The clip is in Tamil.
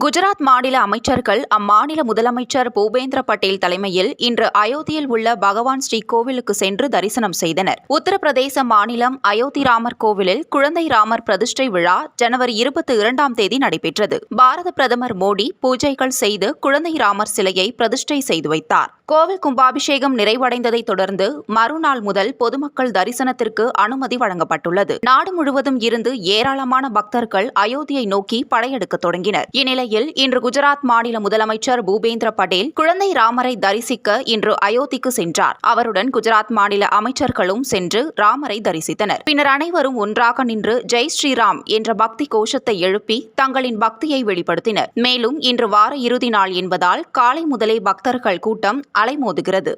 குஜராத் மாநில அமைச்சர்கள் அம்மாநில முதலமைச்சர் பூபேந்திர பட்டேல் தலைமையில் இன்று அயோத்தியில் உள்ள பகவான் ஸ்ரீ கோவிலுக்கு சென்று தரிசனம் செய்தனர். உத்தரப்பிரதேச மாநிலம் அயோத்தி ராமர் கோவிலில் குழந்தை ராமர் பிரதிஷ்டை விழா ஜனவரி இருபத்தி இரண்டாம் தேதி நடைபெற்றது. பாரத பிரதமர் மோடி பூஜைகள் செய்து குழந்தை ராமர் சிலையை பிரதிஷ்டை செய்து வைத்தார். கோவில் கும்பாபிஷேகம் நிறைவடைந்ததைத் தொடர்ந்து மறுநாள் முதல் பொதுமக்கள் தரிசனத்திற்கு அனுமதி வழங்கப்பட்டுள்ளது. நாடு முழுவதும் இருந்து ஏராளமான பக்தர்கள் அயோத்தியை நோக்கி படையெடுக்கத் தொடங்கினர். இந்நிலை இந்நிலையில் இன்று குஜராத் மாநில முதலமைச்சர் பூபேந்திர படேல் குழந்தை ராமரை தரிசிக்க இன்று அயோத்திக்கு சென்றார். அவருடன் குஜராத் மாநில அமைச்சர்களும் சென்று ராமரை தரிசித்தனர். பின்னர் அனைவரும் ஒன்றாக நின்று ஜெய் ஸ்ரீராம் என்ற பக்தி கோஷத்தை எழுப்பி தங்களின் பக்தியை வெளிப்படுத்தினர். மேலும் இன்று வார இறுதி நாள் என்பதால் காலை முதலே பக்தர்கள் கூட்டம் அலைமோதுகிறது.